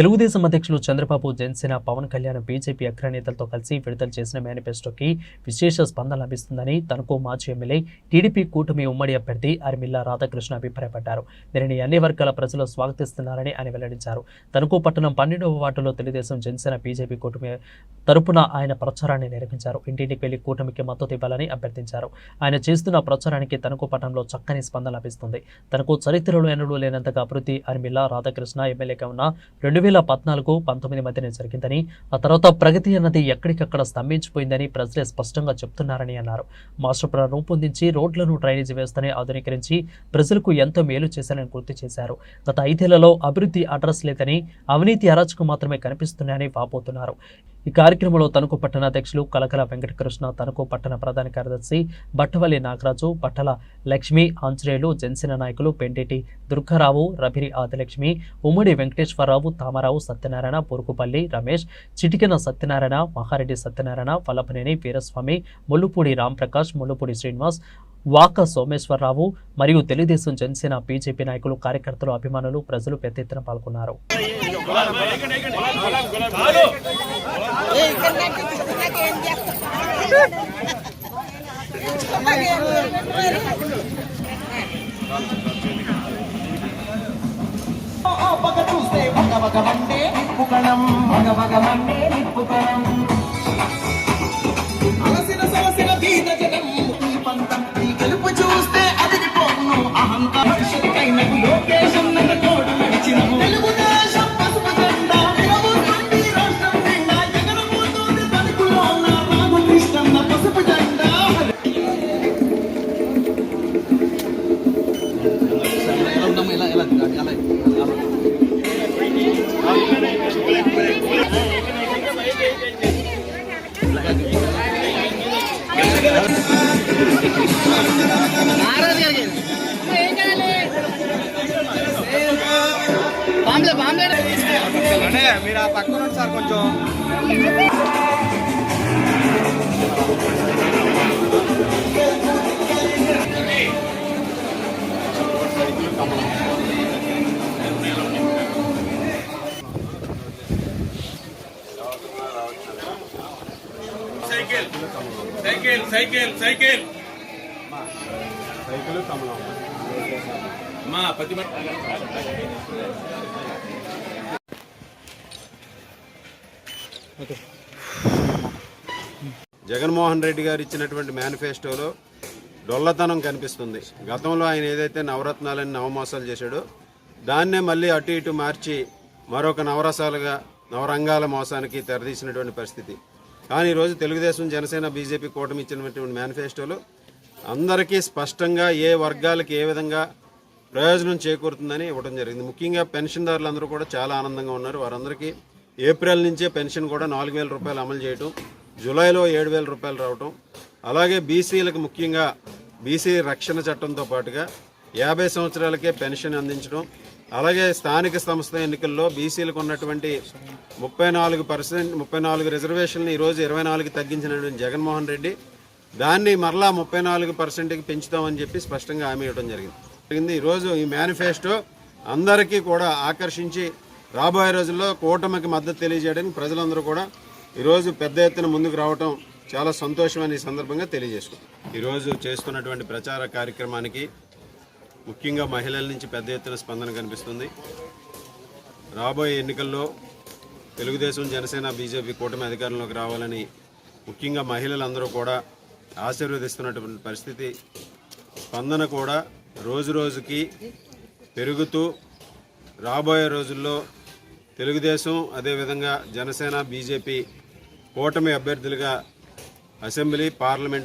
తెలుగుదేశం అధ్యక్షులు చంద్రబాబు జనసేన పవన్ కళ్యాణ్ బీజేపీ అగ్రనేతలతో కలిసి విడుదల చేసిన మేనిఫెస్టోకి విశేష స్పందన లభిస్తుందని తనకు మాజీ ఎమ్మెల్యే టీడీపీ కూటమి ఉమ్మడి అభ్యర్థి అరిమిల్లా రాధాకృష్ణ అభిప్రాయపడ్డారు. దీనిని అన్ని వర్గాల ప్రజలు స్వాగతిస్తున్నారని ఆయన వెల్లడించారు. తనకు పట్టణం పన్నెండవ వార్డులో తెలుగుదేశం జనసేన బీజేపీ కూటమి తరపున ఆయన ప్రచారాన్ని నిర్వహించారు. ఇంటింటికి వెళ్ళి కూటమికి మద్దతు ఇవ్వాలని అభ్యర్థించారు. ఆయన చేస్తున్న ప్రచారానికి తనకు పట్టణంలో చక్కని స్పందన లభిస్తుంది. తనకు చరిత్రలో ఎన్నడూ లేనంతగా అభివృద్ధి అరిమిల్లా రాధాకృష్ణ ఎమ్మెల్యేగా ఉన్న రెండు వేల పద్నాలుగు పంతొమ్మిది మధ్యనే జరిగిందని ఆ తర్వాత ప్రగతి అన్నది ఎక్కడికక్కడ స్తంభించిపోయిందని ప్రజలే స్పష్టంగా చెప్తున్నారని అన్నారు. మాస్టర్ ప్లాన్ రూపొందించి రోడ్లను డ్రైనేజీ వ్యవస్థని ఆధునీకరించి ప్రజలకు ఎంతో మేలు చేశారని గుర్తు చేశారు. గత ఐదేళ్ళలో అభివృద్ధి అడ్రస్ లేదని అవినీతి అరాచకం మాత్రమే కనిపిస్తున్నాయని వాపోతున్నారు. ఈ కార్యక్రమంలో తణుకు పట్టణాధ్యక్షులు కలకల వెంకటకృష్ణ తణుకు పట్టణ ప్రధాన కార్యదర్శి బట్టవల్లి నాగరాజు పట్టల లక్ష్మి ఆంజనేయులు జనసేన నాయకులు పెండేటి దుర్గారావు రభిరి ఆదిలక్ష్మి ఉమ్మడి వెంకటేశ్వరరావు తామారావు సత్యనారాయణ పొరుకుపల్లి రమేష్ చిటికెన సత్యనారాయణ మహారెడ్డి సత్యనారాయణ వల్లభనేని వీరస్వామి ముల్లుపూడి రాంప్రకాష్ ముల్లుపూడి శ్రీనివాస్ వాక సోమేశ్వరరావు మరియు తెలుగుదేశం జనసేన బీజేపీ నాయకులు కార్యకర్తలు అభిమానులు ప్రజలు పెద్ద ఎత్తున పాల్గొన్నారు. పగ చూస్తే పగ పగ మండే పగ పగ మండే చూస్తే అదిరిపోను అహంకార మనుషులకైన లోకేశం నన్ను తోడు నడిచిన తెలుగుదేశం పసుపు జెండా విరబోతుంది రాష్ట్రం నిండా ఎగరబోతుంది తణుకులోన రామకృష్ణన్న పసుపు జెండా. అంటే మీరు ఆ పక్కన సార్ కొంచెం. Cycle cycle cycle. Cycle Jaganmohan Reddy గారు ఇచ్చినటువంటి మేనిఫెస్టోలో డొల్లతనం కనిపిస్తుంది. గతంలో ఆయన ఏదైతే నవరత్నాలని నవమోసాలు చేశాడో దాన్నే మళ్ళీ అటు ఇటు మార్చి మరొక నవరసాలుగా నవరంగాల మోసానికి తెరదీసినటువంటి పరిస్థితి. కానీ ఈరోజు తెలుగుదేశం జనసేన బీజేపీ కూటమి ఇచ్చినటువంటి మేనిఫెస్టోలో అందరికీ స్పష్టంగా ఏ వర్గాలకి ఏ విధంగా ప్రయోజనం చేకూరుతుందని ఇవ్వడం జరిగింది. ముఖ్యంగా పెన్షన్దారులందరూ కూడా చాలా ఆనందంగా ఉన్నారు. వారందరికీ ఏప్రిల్ నుంచే పెన్షన్ కూడా నాలుగు వేల రూపాయలు అమలు చేయటం జూలైలో ఏడు వేల రూపాయలు రావటం అలాగే బీసీలకు ముఖ్యంగా బీసీ రక్షణ చట్టంతో పాటుగా యాభై సంవత్సరాలకే పెన్షన్ అందించడం అలాగే స్థానిక సంస్థ ఎన్నికల్లో బీసీలకు ఉన్నటువంటి ముప్పై నాలుగు పర్సెంట్ ముప్పై నాలుగు రిజర్వేషన్లు ఈరోజు ఇరవై నాలుగు తగ్గించినటువంటి జగన్మోహన్ రెడ్డి దాన్ని మరలా ముప్పై నాలుగు పర్సెంట్కి పెంచుతామని చెప్పి స్పష్టంగా హామీ ఇవ్వడం జరిగింది. జరిగింది. ఈరోజు ఈ మేనిఫెస్టో అందరికీ కూడా ఆకర్షించి రాబోయే రోజుల్లో కూటమికి మద్దతు తెలియజేయడానికి ప్రజలందరూ కూడా ఈరోజు పెద్ద ఎత్తున ముందుకు రావటం చాలా సంతోషమని ఈ సందర్భంగా తెలియజేసుకుంటాం ఈరోజు చేస్తున్నటువంటి ప్రచార కార్యక్రమానికి ముఖ్యంగా మహిళల నుంచి పెద్ద ఎత్తున స్పందన కనిపిస్తుంది. రాబోయే ఎన్నికల్లో తెలుగుదేశం జనసేన బీజేపీ కూటమి అధికారంలోకి రావాలని ముఖ్యంగా మహిళలందరూ కూడా ఆశీర్వదిస్తున్నటువంటి పరిస్థితి స్పందన కూడా రోజు రోజుకి పెరుగుతూ రాబోయే రోజుల్లో తెలుగుదేశం అదేవిధంగా జనసేన బీజేపీ కూటమి అభ్యర్థులుగా అసెంబ్లీ పార్లమెంట్